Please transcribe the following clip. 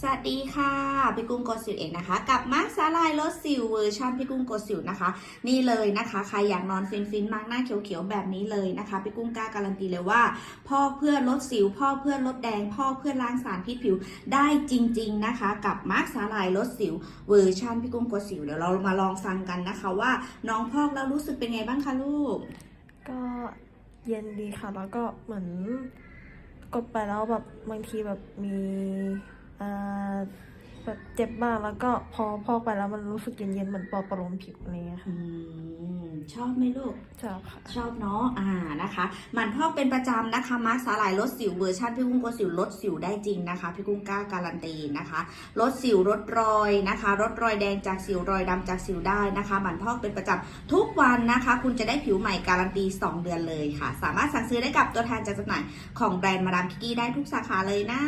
สวัสดีค่ะ พี่กุ้งโกสิวเองนะคะ กับมาร์คสาลายลดสิวเวอร์ชันพี่กุ้งโกสิวนะคะ นี่เลยนะคะใครอยากนอนฟินฟินมาร์กหน้าเขียวๆแบบนี้เลยนะคะพี่กุ้งกล้าการันตีเลยว่าพ่อเพื่อนลดสิว พ่อเพื่อนลดแดง พ่อเพื่อนล้างสารพิษผิวได้จริง ๆนะคะ กับมาร์คสาลายลดสิวเวอร์ชันพี่กุ้งโกสิวเดี๋ยวเรามาลองฟังกันนะคะว่าน้องพอกแล้วรู้สึกเป็นไงบ้างคะลูก ก็เย็นดีค่ะแล้วก็เหมือนกดไปแล้วแบบบางทีแบบมี แบบเจ็บบ้างแล้วก็พอพอกไปแล้วมันรู้สึกเย็นๆเหมือนปลอบประโลมผิวอะไรเงี้ยค่ะ อืมชอบไหมลูก ชอบค่ะ ชอบเนาะ อ่า นะคะ หมันพอกเป็นประจำนะคะ มาร์คสาหร่ายลดสิวเวอร์ชันพี่กุ้งกดสิวลดสิวได้จริงนะคะ พี่กุ้งกล้าการันตีนะคะ ลดสิวลดรอยนะคะลดรอยแดงจากสิวรอยดำจากสิวได้นะคะ หมันพอกเป็นประจำทุกวันนะคะ คุณจะได้ผิวใหม่การันตี 2 เดือนเลยค่ะ สามารถสั่งซื้อได้กับตัวแทนจากจำหน่ายของแบรนด์มาดามคิกกี้ได้ทุกสาขาเลยนะ